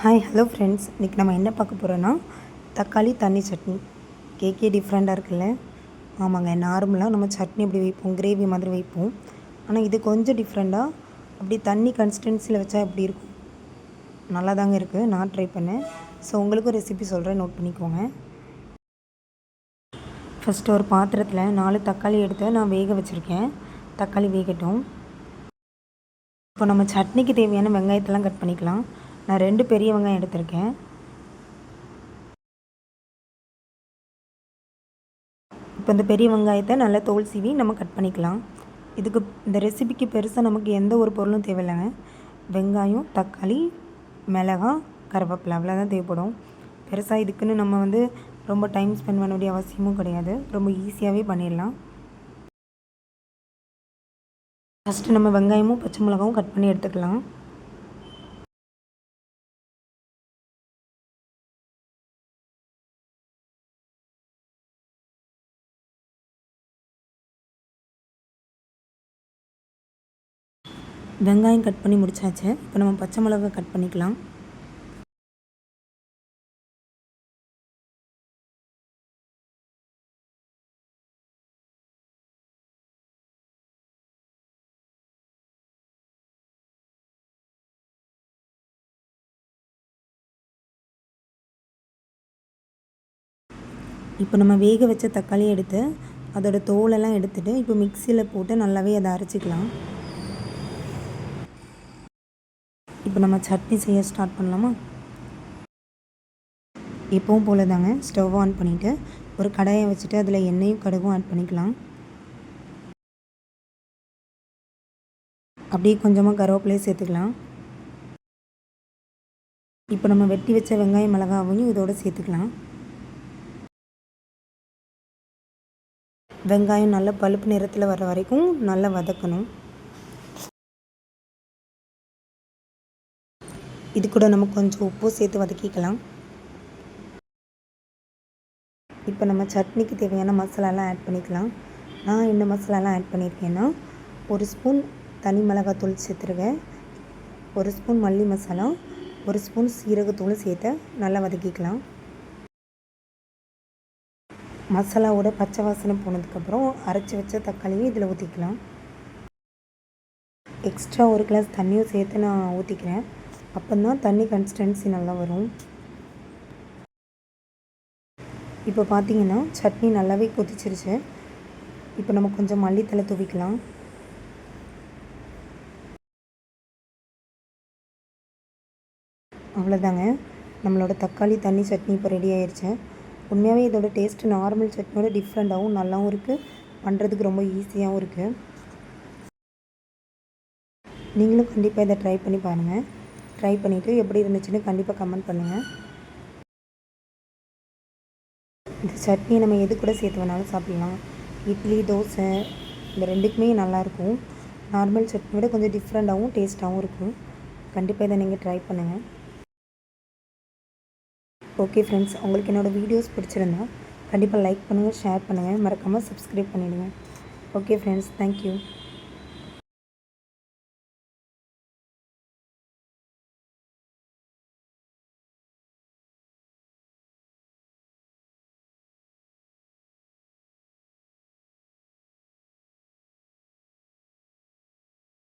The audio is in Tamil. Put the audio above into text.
ஹாய் ஹலோ ஃப்ரெண்ட்ஸ் இன்றைக்கி நம்ம என்ன பார்க்க போகிறோன்னா தக்காளி தண்ணி சட்னி. கேக்கே டிஃப்ரெண்ட்டாக இருக்குல்ல? ஆமாங்க நார்மலாக நம்ம சட்னி அப்படி வைப்போம் கிரேவி மாதிரி வைப்போம். ஆனால் இது கொஞ்சம் டிஃப்ரெண்ட்டாக அப்படி தண்ணி கன்சிஸ்டன்சியில் வச்சா எப்படி இருக்கும்? நல்லா தாங்க இருக்குது நான் ட்ரை பண்ணேன். ஸோ உங்களுக்கும் ரெசிபி சொல்கிறேன் நோட் பண்ணிக்கோங்க. ஃபஸ்ட்டு ஒரு பாத்திரத்தில் நாலு தக்காளி எடுத்து நான் வேக வச்சுருக்கேன். தக்காளி வேகட்டும். இப்போ நம்ம சட்னிக்கு தேவையான வெங்காயத்தெல்லாம் கட் பண்ணிக்கலாம். நான் ரெண்டு பெரிய வெங்காயம் எடுத்திருக்கேன். இப்போ இந்த பெரிய வெங்காயத்தை நல்லா தோல் சீவி நம்ம கட் பண்ணிக்கலாம். இதுக்கு இந்த ரெசிபிக்கு பெருசாக நமக்கு எந்த ஒரு பொருளும் தேவையில்லைங்க. வெங்காயம் தக்காளி மிளகா கருவேப்பிலை அவ்வளோதான் தேவைப்படும். பெருசாக இதுக்குன்னு நம்ம வந்து ரொம்ப டைம் ஸ்பெண்ட் பண்ண வேண்டிய அவசியமும் கிடையாது. ரொம்ப ஈஸியாகவே பண்ணிடலாம். ஃபஸ்ட்டு நம்ம வெங்காயமும் பச்சை மிளகாவும் கட் பண்ணி எடுத்துக்கலாம். வெங்காயம் கட் பண்ணி முடிச்சாச்சு. இப்போ நம்ம பச்சை மிளகா கட் பண்ணிக்கலாம். இப்போ நம்ம வேக வச்ச தக்காளியை எடுத்து அதோடய தோலெல்லாம் எடுத்துகிட்டு இப்போ மிக்சியில் போட்டு நல்லாவே அதை அரைச்சிக்கலாம். இப்போ நம்ம சட்னி செய்ய ஸ்டார்ட் பண்ணலாமா? எப்பவும் போல் தாங்க ஸ்டவ் ஆன் பண்ணிவிட்டு ஒரு கடாயை வச்சுட்டு அதில் எண்ணெயும் கடுகும் ஆட் பண்ணிக்கலாம். அப்படியே கொஞ்சமாக கருவேப்பிலையும் சேர்த்துக்கலாம். இப்போ நம்ம வெட்டி வச்ச வெங்காயம் மிளகாவையும் இதோடு சேர்த்துக்கலாம். வெங்காயம் நல்லா பழுப்பு நிறத்தில் வர வரைக்கும் நல்லா வதக்கணும். இது கூட நம்ம கொஞ்சம் உப்பு சேர்த்து வதக்கிக்கலாம். இப்போ நம்ம சட்னிக்கு தேவையான மசாலாலாம் ஆட் பண்ணிக்கலாம். நான் என்ன மசாலாலாம் ஆட் பண்ணியிருக்கேன்னா ஒரு ஸ்பூன் தனி மிளகாத்தூள் சேர்த்துருவேன். ஒரு ஸ்பூன் மல்லி மசாலா ஒரு ஸ்பூன் சீரகத்தூள் சேர்த்து நல்லா வதக்கிக்கலாம். மசாலாவோட பச்சை வாசனை போனதுக்கப்புறம் அரைச்சி வச்ச தக்காளியும் இதில் ஊற்றிக்கலாம் எக்ஸ்ட்ரா ஒரு கிளாஸ் தண்ணியும் சேர்த்து நான் ஊற்றிக்கிறேன் அப்போ தான் தண்ணி கன்சிஸ்டன்சி நல்லா வரும். இப்போ பார்த்தீங்கன்னா சட்னி நல்லாவே கொதிச்சிருச்சு. இப்போ நம்ம கொஞ்சம் மல்லித்தலை துவிக்கலாம். அவ்வளோதாங்க. நம்மளோட தக்காளி தண்ணி சட்னி இப்போ ரெடி ஆயிடுச்சு உண்மையாகவே இதோட டேஸ்ட்டு நார்மல் சட்னியோட டிஃப்ரெண்ட்டாகவும் நல்லாவும் இருக்குது பண்ணுறதுக்கு ரொம்ப ஈஸியாகவும் இருக்குது நீங்களும் கண்டிப்பாக இதை ட்ரை பண்ணி பாருங்கள் ட்ரை பண்ணிவிட்டு எப்படி இருந்துச்சுன்னு கண்டிப்பாக கமெண்ட் பண்ணுங்கள் இந்த சட்னியை நம்ம எது கூட சேர்த்து வேணாலும் சாப்பிட்லாம். இட்லி தோசை இந்த ரெண்டுக்குமே நல்லாயிருக்கும் நார்மல் சட்னியோட கொஞ்சம் டிஃப்ரெண்ட்டாகவும் டேஸ்ட்டாகவும் இருக்கும். கண்டிப்பாக இதை நீங்கள் ட்ரை பண்ணுங்கள் ஓகே ஃப்ரெண்ட்ஸ் உங்களுக்கு என்னோடய வீடியோஸ் பிடிச்சிருந்தா கண்டிப்பாக லைக் பண்ணுங்கள் ஷேர் பண்ணுங்கள் மறக்காமல் சப்ஸ்கிரைப் பண்ணிவிடுங்க ஓகே ஃப்ரெண்ட்ஸ் தேங்க்யூ